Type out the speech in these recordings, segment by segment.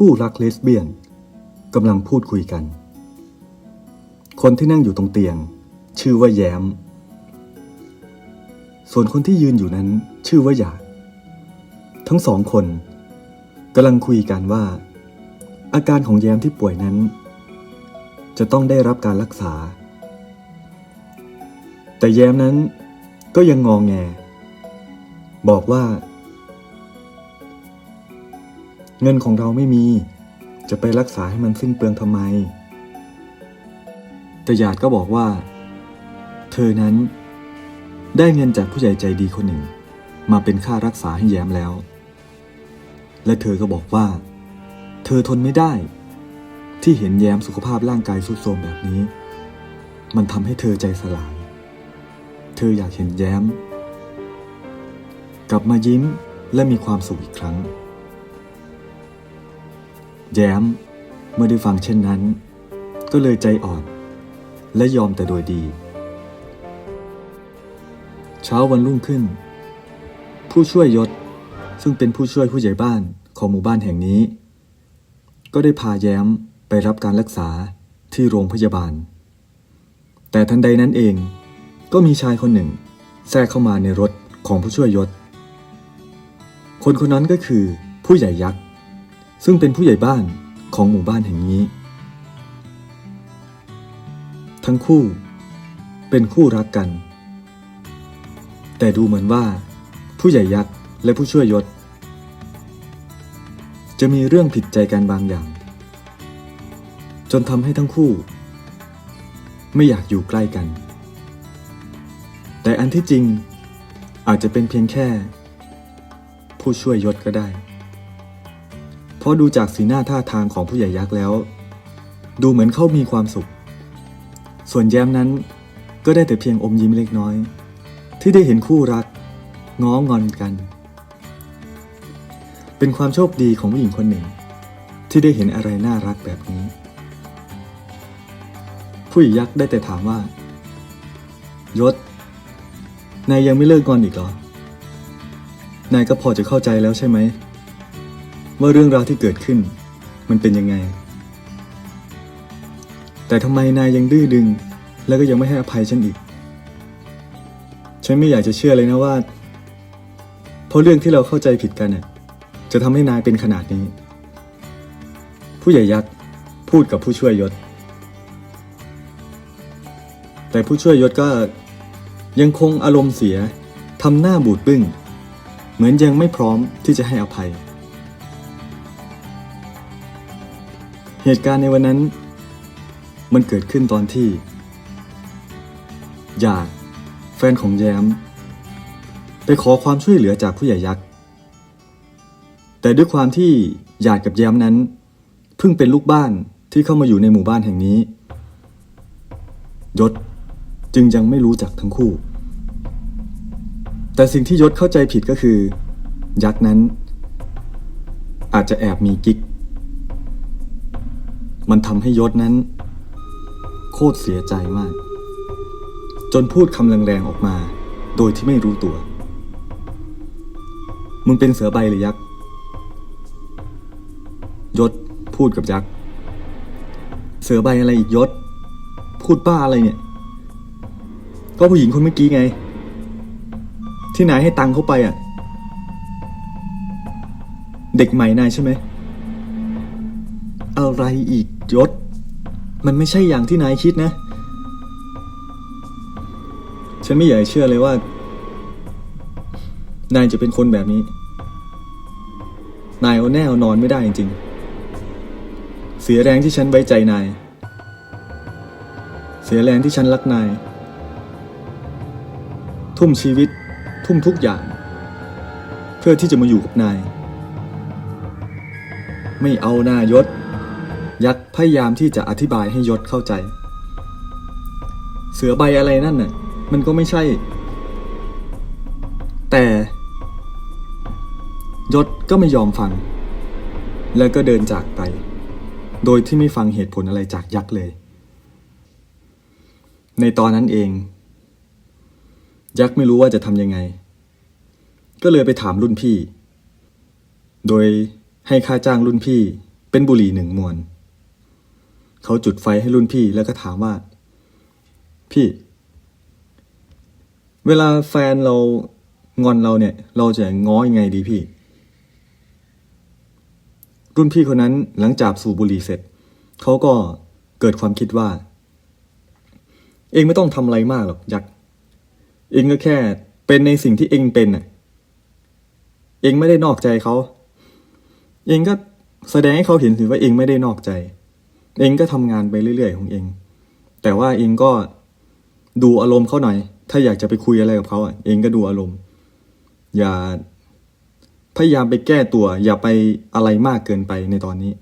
คู่รักเลสเบี้ยนกำลังพูดคุยกัน คนที่นั่งอยู่ตรงเตียง ชื่อว่าแย้ม ส่วนคนที่ยืนอยู่นั้นชื่อว่าหยาดทั้งสองคนกำลังคุยกันว่า อาการของแย้มที่ป่วยนั้น จะต้องได้รับการรักษา แต่แย้มนั้นก็ยังงองแง บอกว่า เงินของเราไม่มี จะไปรักษาให้มันสิ้นเปลืองทำไม แต่หยาดก็บอกว่า เธอนั้น ได้เงินจากผู้ใหญ่ใจดีคนหนึ่ง มาเป็นค่ารักษาให้แย้มแล้ว และเธอก็บอกว่า เธอทนไม่ได้ ที่เห็นแย้มสุขภาพร่างกายทรุดโทรมแบบนี้ มันทำให้เธอใจสลาย เธออยากเห็นแย้ม กลับมายิ้มและมีความสุขอีกครั้ง แย้ม เมื่อได้ฟังเช่นนั้น ก็เลยใจอ่อน และยอมแต่โดยดี เช้าวันรุ่งขึ้น ผู้ช่วยยศ ซึ่งเป็นผู้ช่วยผู้ใหญ่บ้านของหมู่บ้านแห่งนี้ ก็ได้พาแย้มไปรับการรักษาที่โรงพยาบาล แต่ทันใดนั้นเองก็มีชายคนหนึ่ง แทรกเข้ามาในรถของผู้ช่วยยศ คนคนนั้นก็คือผู้ใหญ่ยักษ์ ซึ่งเป็นผู้ใหญ่บ้านของหมู่บ้านแห่งนี้ ทั้งคู่เป็นคู่รักกัน แต่ดูเหมือนว่า ผู้ใหญ่ยักษ์และผู้ช่วยยศ จะมีเรื่องผิดใจกันบางอย่าง จนทำให้ทั้งคู่ ไม่อยากอยู่ใกล้กัน แต่อันที่จริงอาจจะเป็นเพียงแค่ ผู้ช่วยยศก็ได้ ราะดูจากสีหน้าท่าทางของผู้ใหญ่ยักษ์แล้ว ดูเหมือนเขามีความสุข ส่วนแย้มนั้นก็ได้แต่เพียงอมยิ้มเล็กน้อย ที่ได้เห็นคู่รัก ง้องอนกัน เป็นความโชคดีของผู้หญิงคนหนึ่ง ที่ได้เห็นอะไรน่ารักแบบนี้ ผู้ใหญ่ยักษ์ได้แต่ถามว่า ยศนายยังไม่เลิกงอนอีกเหรอนายก็พอจะเข้าใจแล้วใช่ไหม ว่าเรื่องราวที่เกิดขึ้น มันเป็นยังไง แต่ทำไมนายยังดื้อดึง แล้วก็ยังไม่ให้อภัยฉันอีก ฉันไม่อยากจะเชื่อเลยนะว่า เพราะเรื่องที่เราเข้าใจผิดกันน่ะจะทำให้นายเป็นขนาดนี้ ผู้ใหญ่ยักษ์พูดกับผู้ช่วยยศ แต่ผู้ช่วยยศก็ยังคงอารมณ์เสียทำหน้าบูดบึ้ง เหมือนยังไม่พร้อมที่จะให้อภัย เหตุการณ์ในวันนั้น มันเกิดขึ้นตอนที่หยาดแฟนของแย้ม ไปขอความช่วยเหลือจากผู้ใหญ่ยักษ์ แต่ด้วยความที่หยาดกับแย้มนั้น เพิ่งเป็นลูกบ้านที่เข้ามาอยู่ในหมู่บ้านแห่งนี้ ยศจึงยังไม่รู้จักทั้งคู่ แต่สิ่งที่ยศเข้าใจผิดก็คือ ยักษ์นั้น อาจจะแอบมีกิ๊ก มันทำให้ยศนั้น โคตรเสียใจมาก จนพูดคำแรงๆออกมา โดยที่ไม่รู้ตัว มึงเป็นเสือใบหรือยักษ์ยศพูดกับยักษ์เสือใบอะไรอีกยศ พูดบ้าอะไรเนี่ย ก็ผู้หญิงคนเมื่อกี้ไง ที่นายให้ตังค์เขาไปอะ เด็กใหม่นายใช่ไหม อะไรอีก ยศ มันไม่ใช่อย่างที่นายคิดนะ ฉันไม่อยากเชื่อเลยว่า นายจะเป็นคนแบบนี้ นายเอาแน่เอานอนไม่ได้จริงๆ เสียแรงที่ฉันไว้ใจนาย เสียแรงที่ฉันรักนาย ทุ่มชีวิต ทุ่มทุกอย่าง เพื่อที่จะมาอยู่กับนาย ไม่เอาหน้ายศ ยักษ์พยายามที่จะอธิบายให้ยศเข้าใจ เสือใบอะไรนั่นน่ะ มันก็ไม่ใช่ แต่ ยศก็ไม่ยอมฟัง แล้วก็เดินจากไป โดยที่ไม่ฟังเหตุผลอะไรจากยักษ์เลย ในตอนนั้นเอง ยักษ์ไม่รู้ว่าจะทำยังไง ก็เลยไปถามรุ่นพี่ โดยให้ค่าจ้างรุ่นพี่เป็นบุหรี่หนึ่งมวน เขาจุดไฟให้รุ่นพี่แล้วก็ถามว่า พี่ เวลาแฟนเรางอนเราเนี่ย เราจะง้อยังไงดีพี่ รุ่นพี่คนนั้นหลังจากสูบบุหรี่เสร็จ เขาก็เกิดความคิดว่า เองไม่ต้องทำอะไรมากหรอกยักษ์เองก็แค่เป็นในสิ่งที่เองเป็นน่ะเองไม่ได้นอกใจเขา เองก็แสดงให้เขาเห็นสิว่าเองไม่ได้นอกใจ เองก็ทำงานไปเรื่อยๆของเอง แต่ว่าเองก็ดูอารมณ์เขาหน่อย ถ้าอยากจะไปคุยอะไรกับเขาอะเองก็ดูอารมณ์ อย่าพยายามไปแก้ตัว อย่าไปอะไรมากเกินไปในตอนนี้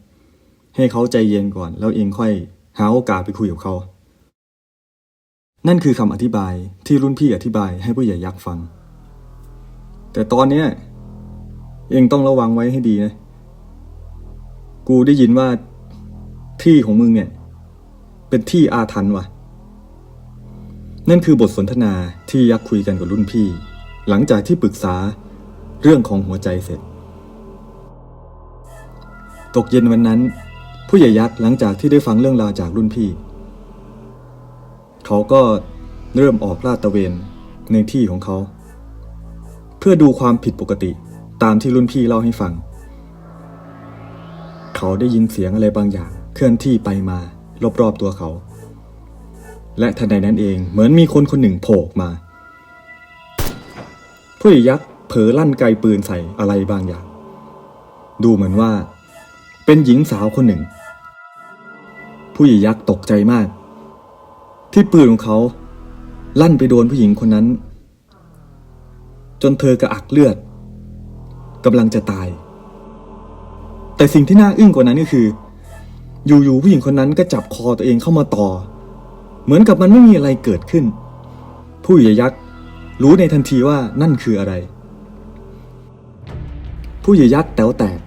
ให้เขาใจเย็นก่อน แล้วเองค่อยหาโอกาสไปคุยกับเขา นั่นคือคำอธิบายที่รุ่นพี่อธิบายให้ผู้ใหญ่ยักษ์ฟัง แต่ตอนเนี้ยเองต้องระวังไว้ให้ดีนะ กูได้ยินว่า ที่ของมึงเนี่ย เป็นที่อาถรรพ์วะนั่นคือบทสนทนาที่ยักษ์คุยกันกับรุ่นพี่ หลังจากที่ปรึกษาเรื่องของหัวใจเสร็จ ตกเย็นวันนั้น ผู้ใหญ่ยักษ์หลังจากที่ได้ฟังเรื่องราวจากรุ่นพี่ เขาก็เริ่มออกลาดตระเวนในที่ของเขา เพื่อดูความผิดปกติตามที่รุ่นพี่เล่าให้ฟัง เขาได้ยินเสียงอะไรบางอย่าง เคลื่อนที่ไปมารอบๆตัวเขา และทันใดนั้นเองเหมือนมีคนคนหนึ่งโผล่มา ผู้ใหญ่ยักษ์เผลอลั่นไกปืนใส่อะไรบางอย่าง ดูเหมือนว่า เป็นหญิงสาวคนหนึ่ง ผู้ใหญ่ยักษ์ตกใจมาก ที่ปืนของเขาลั่นไปโดนผู้หญิงคนนั้น จนเธอกระอักเลือดกำลังจะตาย แต่สิ่งที่น่าอึ้งกว่านั้นก็คือ อยู่ๆผู้หญิงคนนั้นก็จับคอตัวเองเข้ามาต่อ เหมือนกับมันไม่มีอะไรเกิดขึ้น ผู้ใหญ่ยักษ์รู้ในทันทีว่านั่นคืออะไร ผู้ใหญ่ยักษ์แต๋วแตก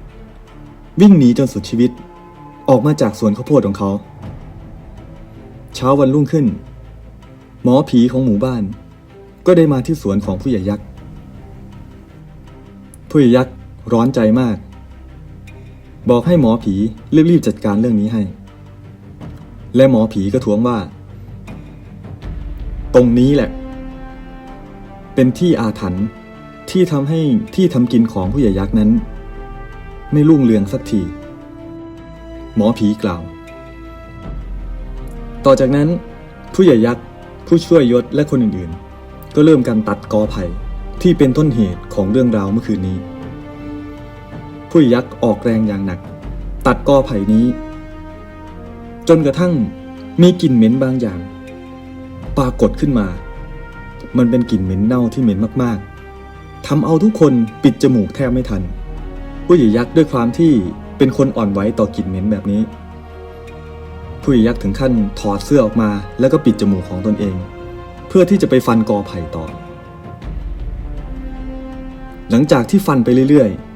วิ่งหนีจนสุดชีวิต ออกมาจากสวนข้าวโพดของเขา เช้าวันรุ่งขึ้น หมอผีของหมู่บ้าน ก็ได้มาที่สวนของผู้ใหญ่ยักษ์ผู้ใหญ่ยักษ์ร้อนใจมาก บอกให้หมอผีรีบๆจัดการเรื่องนี้ให้ และหมอผีก็ท้วงว่า ตรงนี้แหละ เป็นที่อาถรรพ์ที่ทำให้ที่ทำกินของผู้ใหญ่ยักษ์นั้น ไม่รุ่งเรืองสักที หมอผีกล่าว ต่อจากนั้น ผู้ใหญ่ยักษ์ผู้ช่วยยศและคนอื่นๆ ก็เริ่มการตัดกอไผ่ที่เป็นต้นเหตุของเรื่องราวเมื่อคืนนี้ ผู้ยักษ์ออกแรงอย่างหนัก ตัดกอไผ่นี้ จนกระทั่งมีกลิ่นเหม็นบางอย่าง ปรากฏขึ้นมา มันเป็นกลิ่นเหม็นเน่าที่เหม็นมากๆทำเอาทุกคนปิดจมูกแทบไม่ทัน ผู้ใหญ่ยักษ์ด้วยความที่เป็นคนอ่อนไหวต่อกลิ่นเหม็นแบบนี้ ผู้ใหญ่ยักษ์ถึงขั้นถอดเสื้อออกมาแล้วก็ปิดจมูกของตนเอง เพื่อที่จะไปฟันกอไผ่ต่อ หลังจากที่ฟันไปเรื่อยๆ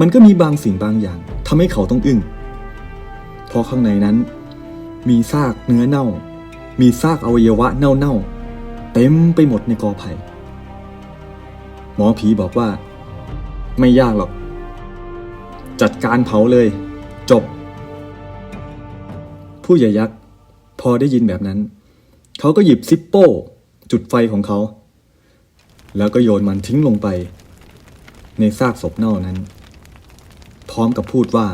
มันก็มีบางสิ่งบางอย่างทำให้เขาต้องอึ้งเพราะข้างในนั้น มีซากเนื้อเน่า มีซากอวัยวะเน่าๆเต็มไปหมดในกอไผ่หมอผีบอกว่า ไม่ยากหรอก จัดการเผาเลย จบ ผู้ใหญ่ยักษ์พอได้ยินแบบนั้น เขาก็หยิบซิปโป้ จุดไฟของเขา แล้วก็โยนมันทิ้งลงไป ในซากศพเน่านั้น พร้อมกับพูดว่า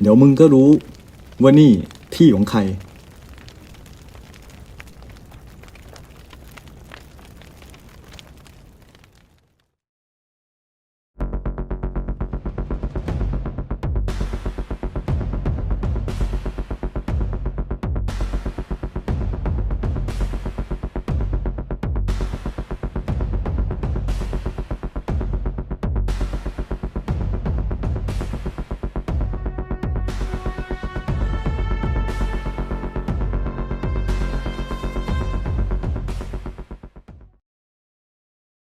เดี๋ยวมึงก็รู้ว่านี่ที่ของใคร